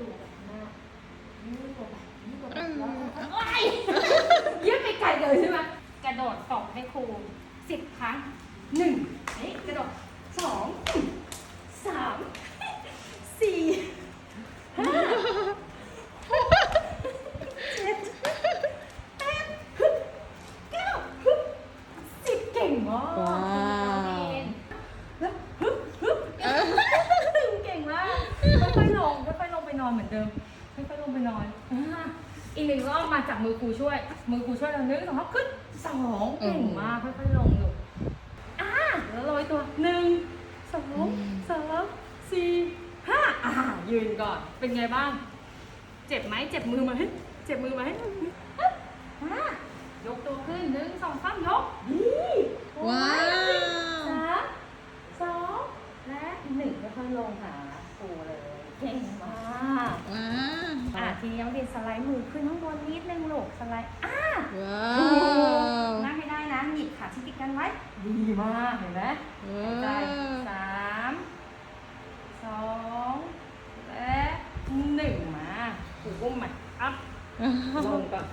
ดูแบบมากยิ่งกว่าแบบยิ่งกวแล้วก็โอไปไกลเลยใช่ไหมกระโดดสองให้ครูสิบครั้งหนึ่งกระโดดสองสามสี่ห้าหกเจ็ดแปดเก้าสิบเก่งมาว้าก อนเหมือนเดิมค่อยๆลงไปนอนอ่าอีกหนึ่งรอบมาจับมือครูช่วย มือครูช่วยเราหนึ่งสองขึ้นสองเก่งมากค่อยๆลงลูกอ่าแล้วโรยตัวหนึ่งสองสามสี่ห้าอ่ายืนก่อนเป็นไงบ้าง เจ็บไหมเจ็บมือไหมเจ็บมือไหมอ่ายกตัวขึ้นหนึ่งสองสามยกดีว้าวสามสองและหนึ่งค่อยๆลงหาครูเลยเก่ง อ่าทีนี้น้องดินสไลด์มือขึ้นข้างบนนิดนึงลูกสไลด์อะว้าวนั่งให้ได้นะหยิบขาที่ติดกันไว้ ดีมากเห็นไหมใจสามสองและหนึ่งมาถูกก้มมาอัพลงก่อน